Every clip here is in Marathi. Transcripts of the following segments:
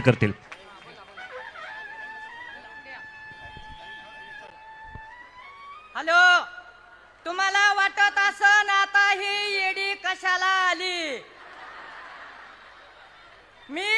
करतील. हॅलो तुम्हाला वाटत असन आता ही येडी कशाला आली? मी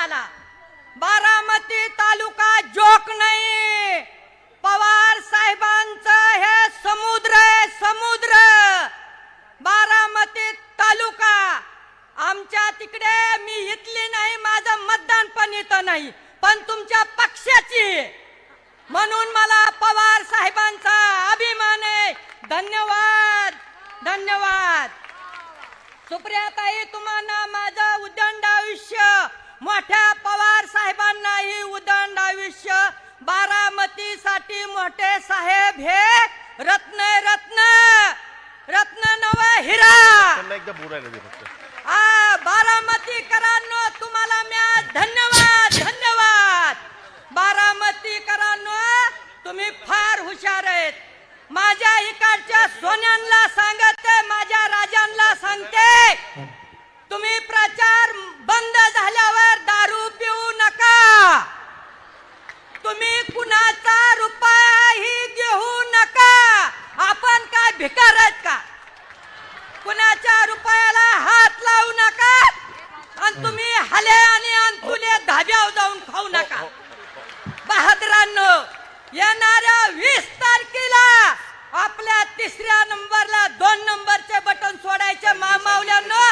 आला. बारामती तालुका जोक नाही. पवार साहेबांचं हे समुद्र आहे समुद्र. बारामती तालुका. आमच्या तिकडे मी इथली नाही माझं मतदान पण इथं नाही पण तुमच्या पक्षाची. म्हणून मला पवार साहेबांचा अभिमान आहे. धन्यवाद धन्यवाद. सुप्रियाताई तुम्हाला माझं उदंड आयुष्य मोठ्या साहेब हे रत्न रत्न. रत्न नव हिरा. त्यांना एकदा बोलायला दे फक्त. आ बारामतीकरांनो तुम्हाला म्या धन्यवाद धन्यवाद. बारामतीकरांनो तुम्ही फार हुशार आहेत. माझ्या इकडच्या सोन्यांना सांगते माझ्या राजांना सांगते. तुम्ही प्रचार बंद झाल्यावर दारू पिऊ नका. तुम्ही कुणाचा भिकार आहेत का? कुणाच्या रुपयाला हात लावू नका आणि तुम्ही हले आणि अंतुले धाब्यावर जाऊन खाऊ नका. बहादरांनो येणाऱ्या वीस तारखेला आपल्या तिसऱ्या नंबरला दोन नंबरचे बटन सोडायचे मामावल्यांनो.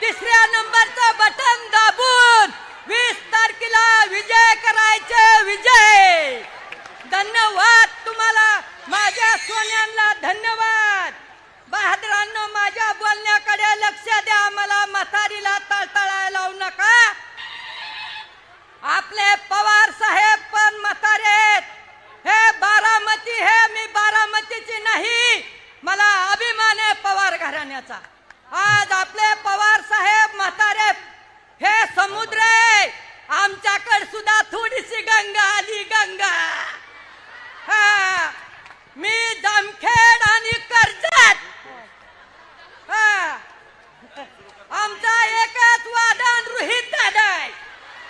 तिसऱ्या नंबरचं बटन दाबून वीस तारखेला विजय करायचे विजय. धन्यवाद तुम्हाला. माझ्या सोन्यांना धन्यवाद. बहादरांनो माझ्या बोलण्याकडे लक्ष द्या. मला म्हातारीला तळतळायला लावू नका. आपले पवार साहेब पण म्हातारे हे बारामती हे मी बारामतीची नाही. मला अभिमान आहे पवार घराण्याचा. आज आपले पवार साहेब म्हातारे हे समुद्र आहे. आमच्याकडे सुद्धा थोडीशी गंगा